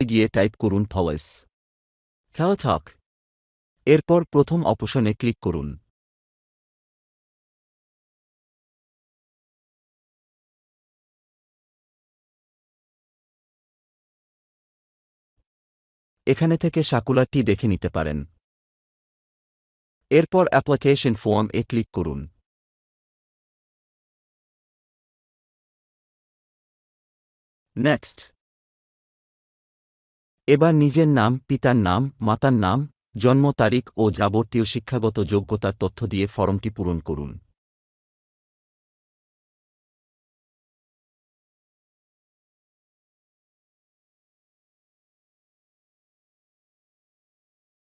গিয়ে টাইপ করুন থওয়েস খেলথক এরপর প্রথম অপশনে ক্লিক করুন। এখানে থেকে সাকুলারটি দেখে নিতে পারেন। এরপর অ্যাপ্লিকেশন ফর্ম এ ক্লিক করুন। নেক্সট। এবার নিজের নাম, পিতার নাম, মাতার নাম, জন্ম তারিখ ও যাবতীয় শিক্ষাগত যোগ্যতার তথ্য দিয়ে ফর্মটি পূরণ করুন।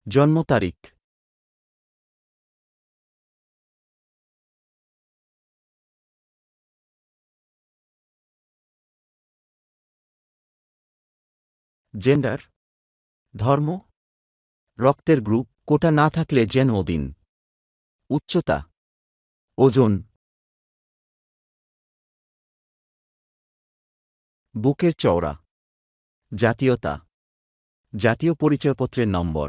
জন্ম তারিখ জেন্ডার ধর্ম? রক্তের গ্রুপ কোটা না থাকলে জন্মদিন উচ্চতা? ওজন? বুকের চওড়া? জাতীয়তা? জাতীয় পরিচয়পত্রের নম্বর?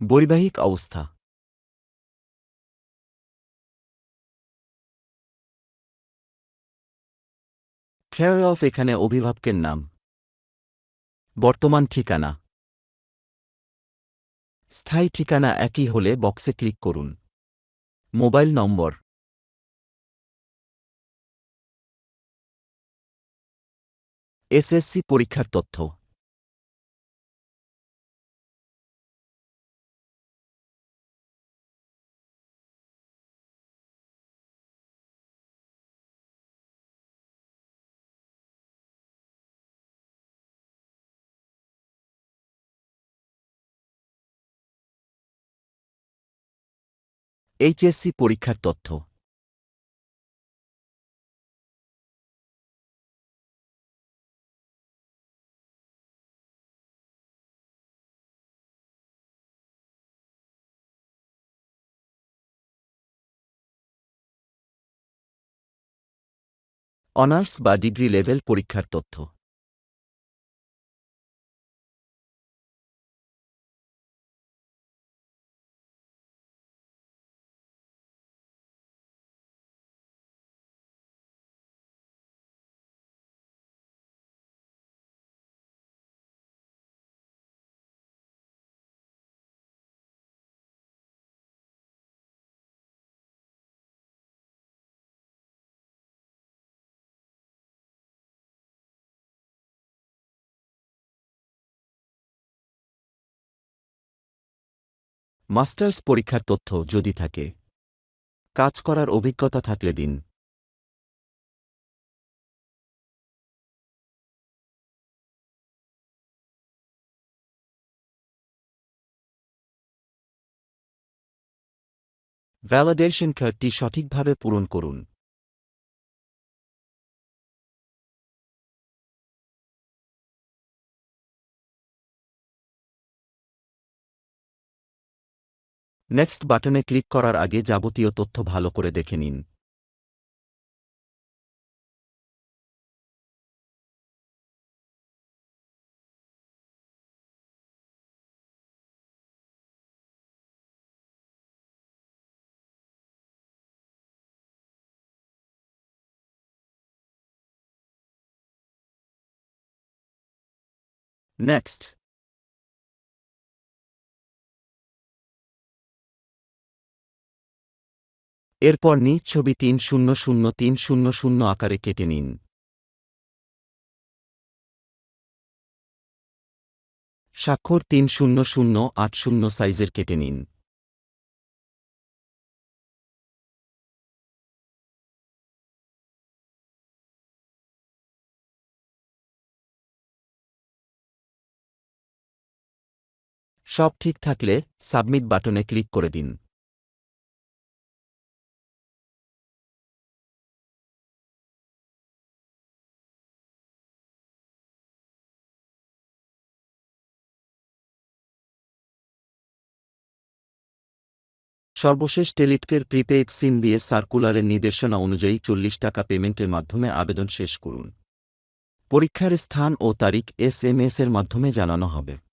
বৈবাহিক অবস্থা? খেয়াল অফ এখানে অভিভাবকের নাম। বর্তমান ঠিকানা। স্থায়ী ঠিকানা একই হলে বক্সে ক্লিক করুন। মোবাইল নম্বর। এসএসসি পরীক্ষার তথ্য। এইচএসসি পরীক্ষার তথ্য। অনার্স বা ডিগ্রি লেভেল পরীক্ষার তথ্য। মাস্টার্স পরীক্ষার তথ্য যদি থাকে। কাজ করার অভিজ্ঞতা থাকলে দিন। ভ্যালিডেশন কার্ডটি সঠিকভাবে পূরণ করুন। নেক্সট বাটনে ক্লিক করার আগে যাবতীয় তথ্য ভালো করে দেখে নিন। নেক্সট এরপর নিজ ছবি তিন শূন্য শূন্য তিন শূন্য শূন্য আকারে কেটে নিন। স্বাক্ষর তিন শূন্য শূন্য আট শূন্য সাইজের কেটে নিন। সব ঠিক থাকলে সাবমিট বাটনে ক্লিক করে দিন। সর্বশেষ টেলিটকের প্রিপেইড সিম দিয়ে সার্কুলারের নির্দেশনা অনুযায়ী চল্লিশ টাকা পেমেন্টের মাধ্যমে আবেদন শেষ করুন। পরীক্ষার স্থান ও তারিখ এস এম এর মাধ্যমে জানানো হবে।